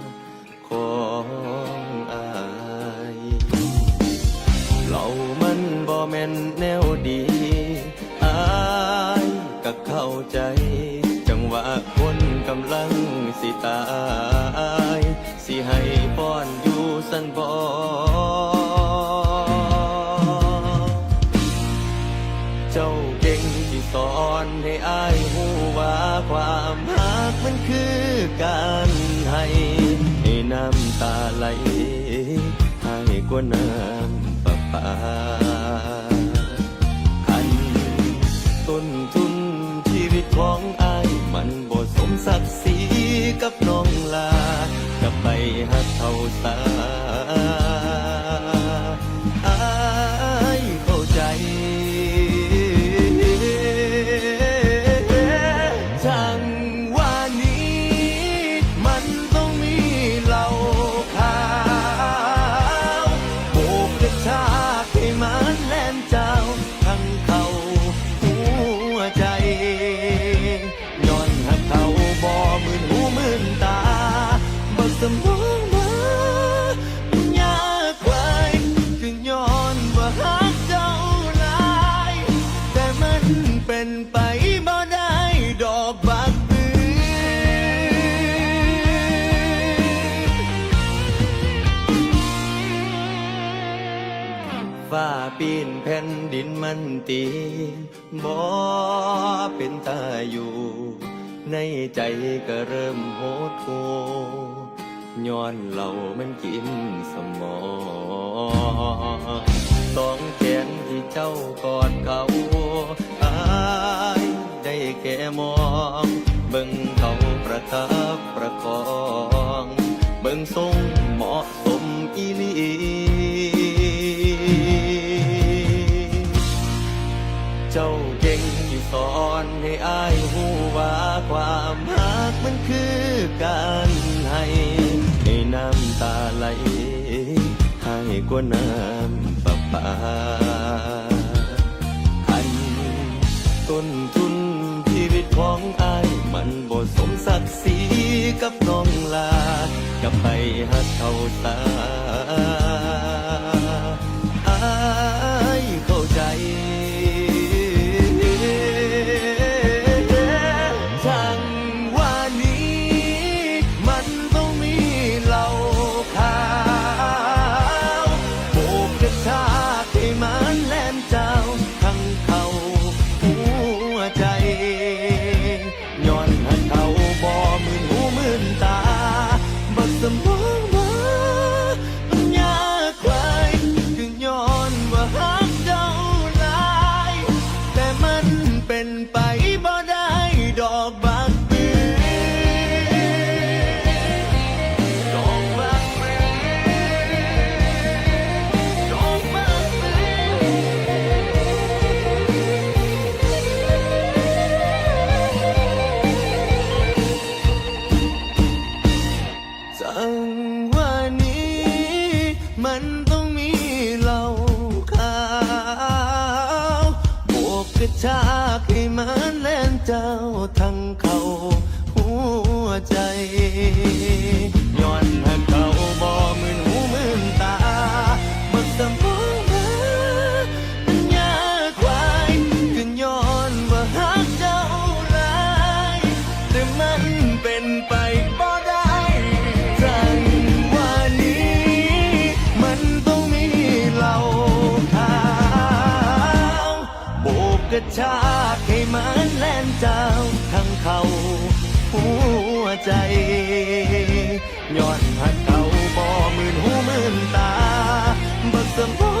ถ ของอายเรามันบ่แม่นแน น้ำประปาอันต้นทุนชีวิตของอายมันบ่สมศักดิ์ศรีกับน้องลากับไปหักเขาสา สมองมามันยากไว้จึงย้อนว่าหักเจ้าหลาย แต่มันเป็นไปบ่ได้ดอกบักบือฟ้าปีนแผ่นดินมันตีบ่เป็นตาอยู่ ในใจก็เริ่มโหดหู ย้อนเหล่ามันกินสมองสองแขนที่เจ้ากอดเขาอายได้แค่มอง เบิ่งเขาประคับประคอง เบิ่งทรงเหมาะสมอีลีเจ้าเก่งที่สอนให้อายหูว่าความรักมันคือการ ไหลให้กว่าน้ำประปา อจังว่านี้ มันต้องมีเหล้าขาวโบกกระชากให้มันแล่นเจ้าทั้งเขาหัวใจ กระชากให้มันแล่นเจ้าทั้งเขาหัวใจย้อนหักเขาบ่มืนหูมืนตาบักสมอ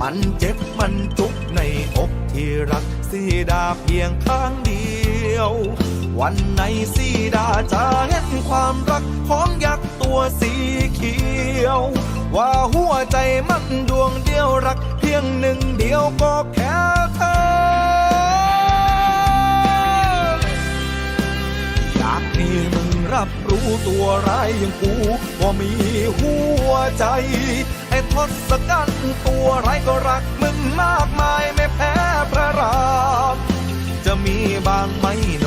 มันเจ็บมันจุกในอกที่รักสีดาเพียงข้างเดียว วันไหนสีดาจะเห็นความรักของยักษ์ตัวสีเขียว ว่าหัวใจมันดวงเดียวรักเพียงหนึ่งเดียวก็แค่เธอ อยากมีมึงรับรู้ตัวร้ายอย่างกูว่ามีหัวใจ ทศกัณฐ์ตัวไรก็รักมึงมากมายไม่แพ้พระรามจะมีบางไหมโน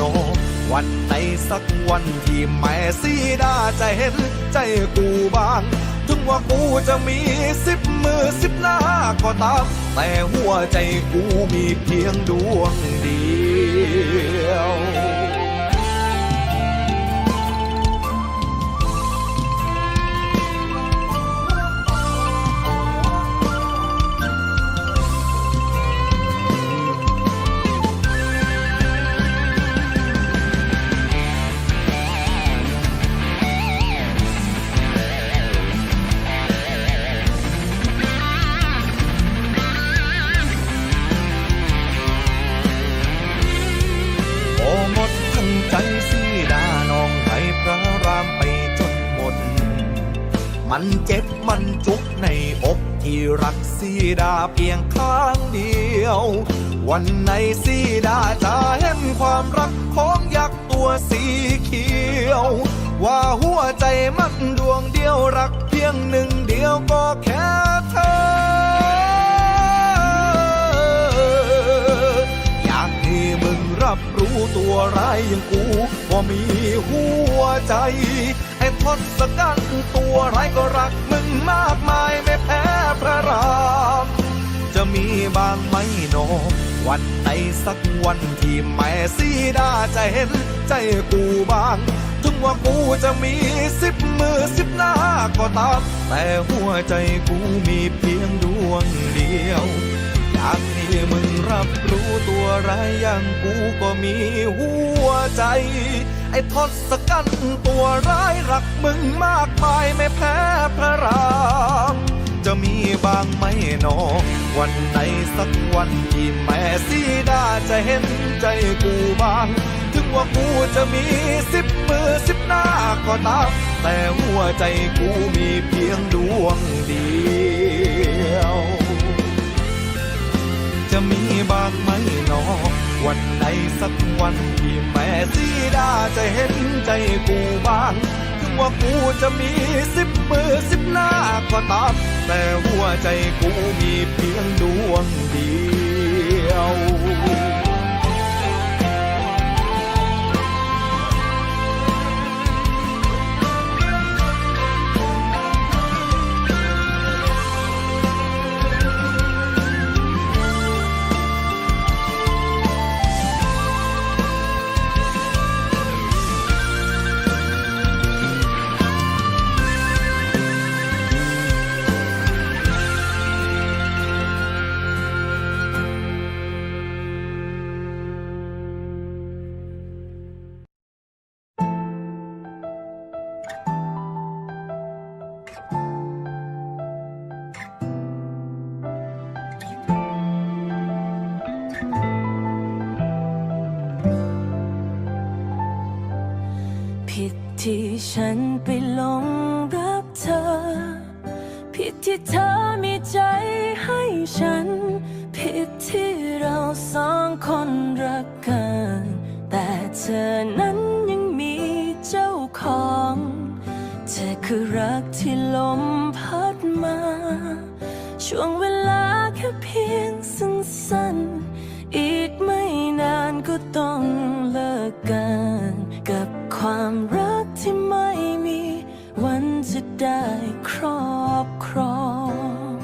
วันไหนสักวันที่แม่สีดาจะเห็นใจกูบ้าง ถึงว่ากูจะมีสิบมือสิบหน้าก็ตาม แต่หัวใจกูมีเพียงดวงเดียว วันไหนสีดาจะเห็นความรักของยักษ์ตัวสีเขียว ว่าหัวใจมันดวงเดียวรักเพียงหนึ่งเดียวก็แค่เธอ อยากให้มึงรับรู้ตัวร้ายอย่างกูว่ามีหัวใจ ไอ้ทศกัณฐ์ตัวร้ายก็รักมึงมากมายไม่แพ้พระราม จะมีบางไหมโน วันไหนสักวันที่แม่สีดาจะเห็นใจกูบ้าง ถึงว่ากูจะมีสิบมือสิบหน้าก็ตาม แต่หัวใจกูมีเพียงดวงเดียวอยากให้มึงรับรู้ตัวร้ายอย่างกูก็มีหัวใจ ไอ้ทศกัณฐ์ตัวร้ายรักมึงมากมายไม่แพ้พระราม จะมีบางไหมนอ วันไหนสักวันที่แม่สีดาจะเห็นใจกูบ้าง ถึงว่ากูจะมีสิบมือสิบหน้าก็ตาม แต่หัวใจกูมีเพียงดวงเดียว จะมีบางไหมนอ วันไหนสักวันที่แม่สีดาจะเห็นใจกูบ้าง ถึงว่ากูจะมีสิบมือสิบหน้าก็ตาม แต่หัวใจกูมีเพียงดวงเดียว ดที่เธอมีใจให้ฉัน ผิดที่เราสองคนรักกัน แต่เธอนั้นยังมีเจ้าของ เธอคือรักที่ลมพัดมา ช่วงเวลาแค่เพียงสั้นๆ อีกไม่นานก็ต้องเลิกกัน กับความรักที่ไม่ จะได้ครอบครอง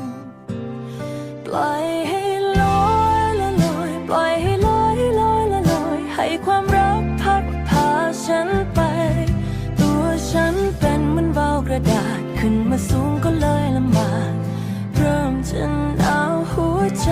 ปล่อยให้ลอยละลอย ปล่อยให้ลอยลอยละลอย ให้ความรักพัดพาฉันไป ตัวฉันเป็นเหมือนวาวกระดาษ ขึ้นมาสูงก็เลยลำบาก เริ่มจะหนาวหัวใจ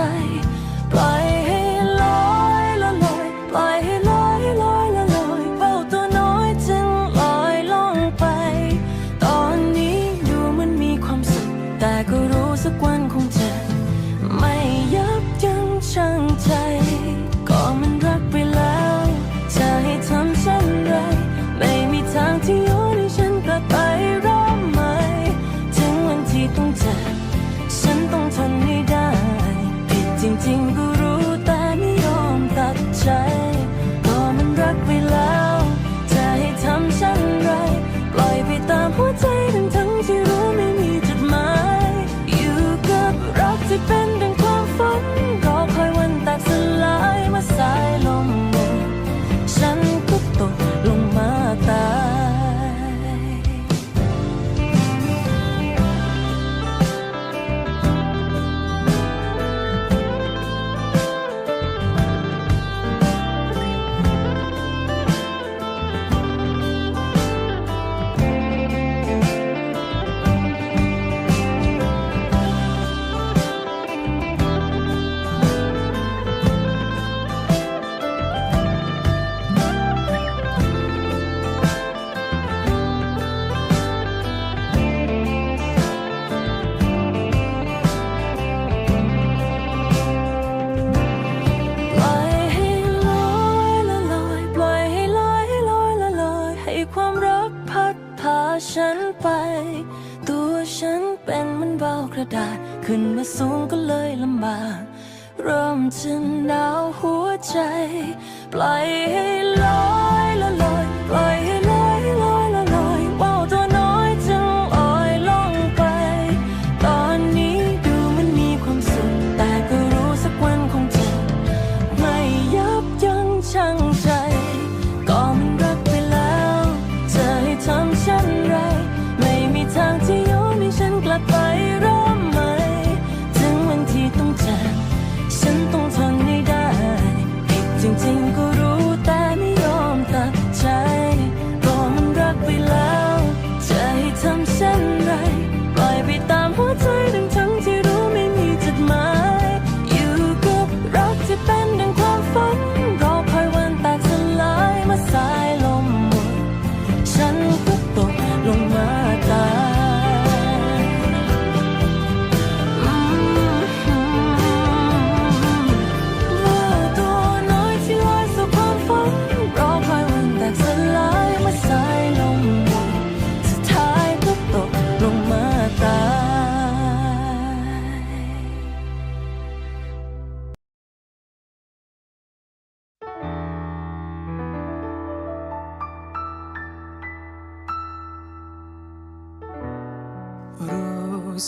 ระดาษ ขึ้นมาสูงก็เลยลำบากเริ่มจะหนาวหัวใจ ปล่อยให้ลอย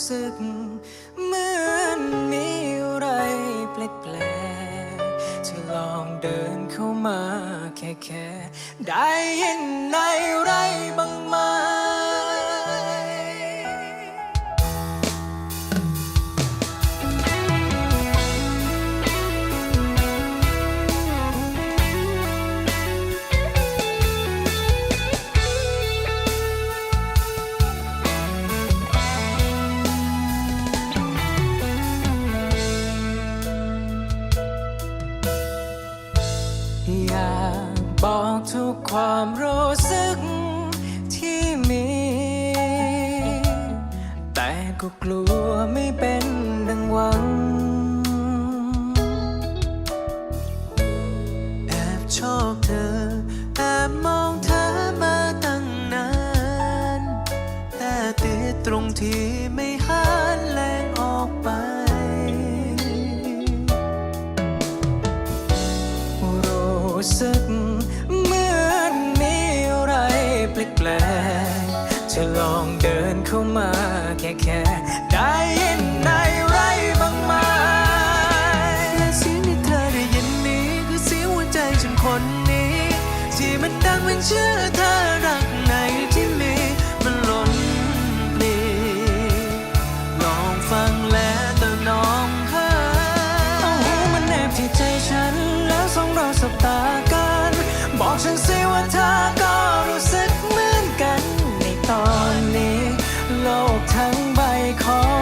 สึก เหมือนมีอะไรแปลกๆจะลองเดินเข้ามาแค่ๆได้ยินในไรบาง อยากบอกทุกความรู้สึกที่มี แต่ก็กลัวไม่เป็นดังหวัง จะลองเดินเข้ามาแค่แค่ได้ยินในไรบ้างมายและเสียงที่เธอได้ยินนี้คือเสียงหัวใจฉันคนนี้ ที่มันดังเป็นเชื่อ โลกทั้งใบขอ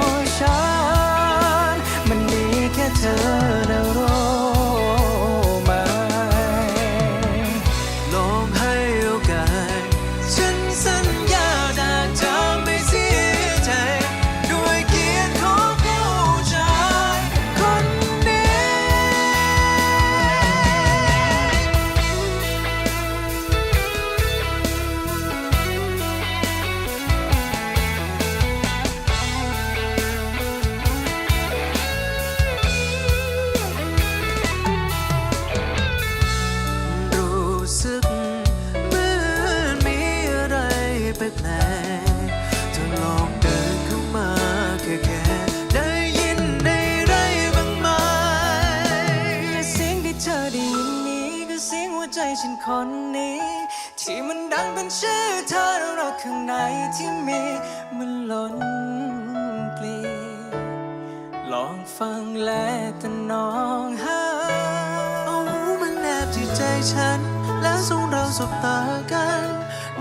ฉัน แล้วสองเราสบตากัน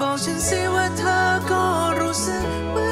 บอกฉันสิว่าเธอก็รู้สึกเหมือน